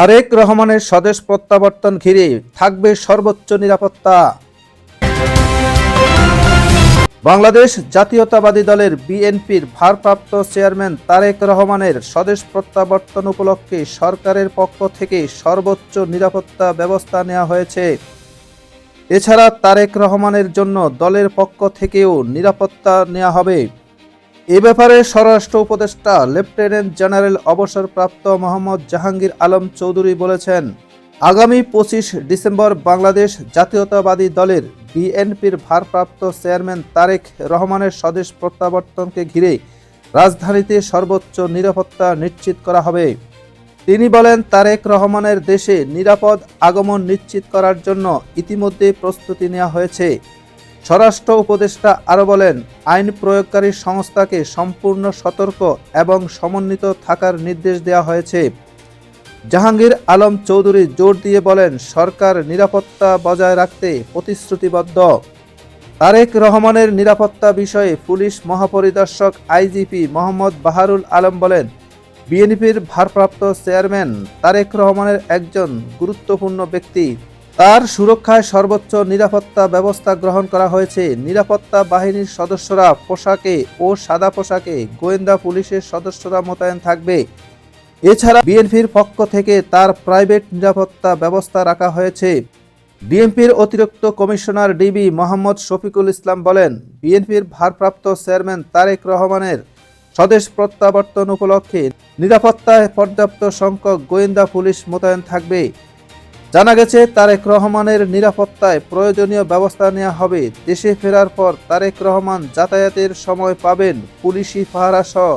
তারেক রহমানের স্বদেশ প্রত্যাবর্তন ঘিরে থাকবে সর্বোচ্চ নিরাপত্তা। বাংলাদেশ জাতীয়তাবাদী দলের বিএনপির ভারপ্রাপ্ত চেয়ারম্যান তারেক রহমানের স্বদেশ প্রত্যাবর্তন উপলক্ষে সরকারের পক্ষ থেকে সর্বোচ্চ নিরাপত্তা ব্যবস্থা নেওয়া হয়েছে। এছাড়া তারেক রহমানের জন্য দলের পক্ষ থেকেও নিরাপত্তা নেওয়া হবে। এ ব্যাপারে স্বরাষ্ট্র উপদেষ্টা লেফটেন্যান্ট জেনারেল অবসরপ্রাপ্ত মোহাম্মদ জাহাঙ্গীর আলম চৌধুরী বলেছেন, আগামী পঁচিশ ডিসেম্বর বাংলাদেশ জাতীয়তাবাদী দলের বিএনপির ভারপ্রাপ্ত চেয়ারম্যান তারেক রহমানের স্বদেশ প্রত্যাবর্তনকে ঘিরে রাজধানীতে সর্বোচ্চ নিরাপত্তা নিশ্চিত করা হবে। তিনি বলেন, তারেক রহমানের দেশে নিরাপদ আগমন নিশ্চিত করার জন্য ইতিমধ্যে প্রস্তুতি নেওয়া হয়েছে। স্বরাষ্ট্র উপদেষ্টা আরও বলেন, আইন প্রয়োগকারী সংস্থাকে সম্পূর্ণ সতর্ক এবং সমন্বিত থাকার নির্দেশ দেওয়া হয়েছে। জাহাঙ্গীর আলম চৌধুরী জোর দিয়ে বলেন, সরকার নিরাপত্তা বজায় রাখতে প্রতিশ্রুতিবদ্ধ। তারেক রহমানের নিরাপত্তা বিষয়ে পুলিশ মহাপরিদর্শক আইজিপি মোহাম্মদ বাহারুল আলম বলেন, বিএনপির ভারপ্রাপ্ত চেয়ারম্যান তারেক রহমানের একজন গুরুত্বপূর্ণ ব্যক্তি। তার সুরক্ষায় সর্বোচ্চ নিরাপত্তা ব্যবস্থা গ্রহণ করা হয়েছে। নিরাপত্তা বাহিনীর সদস্যরা পোশাকে ও সাদা পোশাকে গোয়েন্দা পুলিশের সদস্যরা মোতায়েন থাকবে। এছাড়া বিএনপির পক্ষ থেকে তার প্রাইভেট নিরাপত্তা ব্যবস্থা রাখা হয়েছে। বিএনপির অতিরিক্ত কমিশনার ডিবি মোহাম্মদ শফিকুল ইসলাম বলেন, বিএনপির ভারপ্রাপ্ত চেয়ারম্যান তারেক রহমানের স্বদেশ প্রত্যাবর্তন উপলক্ষে নিরাপত্তায় পর্যাপ্ত সংখ্যক গোয়েন্দা পুলিশ মোতায়েন থাকবে। জানা গেছে, তারেক রহমানের নিরাপত্তায় প্রয়োজনীয় ব্যবস্থা নেওয়া হবে। দেশে ফেরার পর তারেক রহমান যাতায়াতের সময় পাবেন পুলিশি পাহারা সহ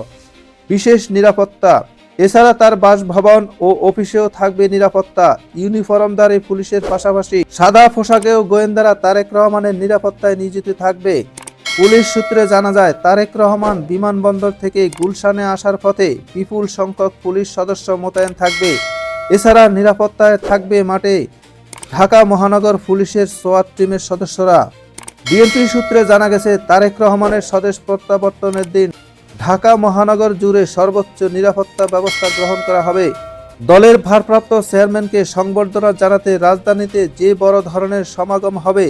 বিশেষ নিরাপত্তা। এছাড়া তার বাসভবন ও অফিসেও থাকবে নিরাপত্তা। ইউনিফর্মধারী পুলিশের পাশাপাশি সাদা পোশাকেও গোয়েন্দারা তারেক রহমানের নিরাপত্তায় নিয়োজিত থাকবে। পুলিশ সূত্রে জানা যায়, তারেক রহমান বিমানবন্দর থেকে গুলশানে আসার পথে বিপুল সংখ্যক পুলিশ সদস্য মোতায়েন থাকবে। এছাড়া নিরাপত্তায় থাকবে মাঠে ঢাকা মহানগর পুলিশের সোয়াত টিমের সদস্যরা। বিএনপি সূত্রে জানা গেছে, তারেক রহমানের স্বদেশ প্রত্যাবর্তনের দিন ঢাকা মহানগর জুড়ে সর্বোচ্চ নিরাপত্তা ব্যবস্থা গ্রহণ করা হবে। দলের ভারপ্রাপ্ত চেয়ারম্যানকে সংবর্ধনা জানাতে রাজধানীতে যে বড় ধরনের সমাগম হবে,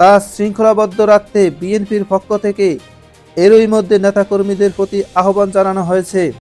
তা শৃঙ্খলাবদ্ধ রাখতে বিএনপির পক্ষ থেকে এরই মধ্যে নেতাকর্মীদের প্রতি আহ্বান জানানো হয়েছে।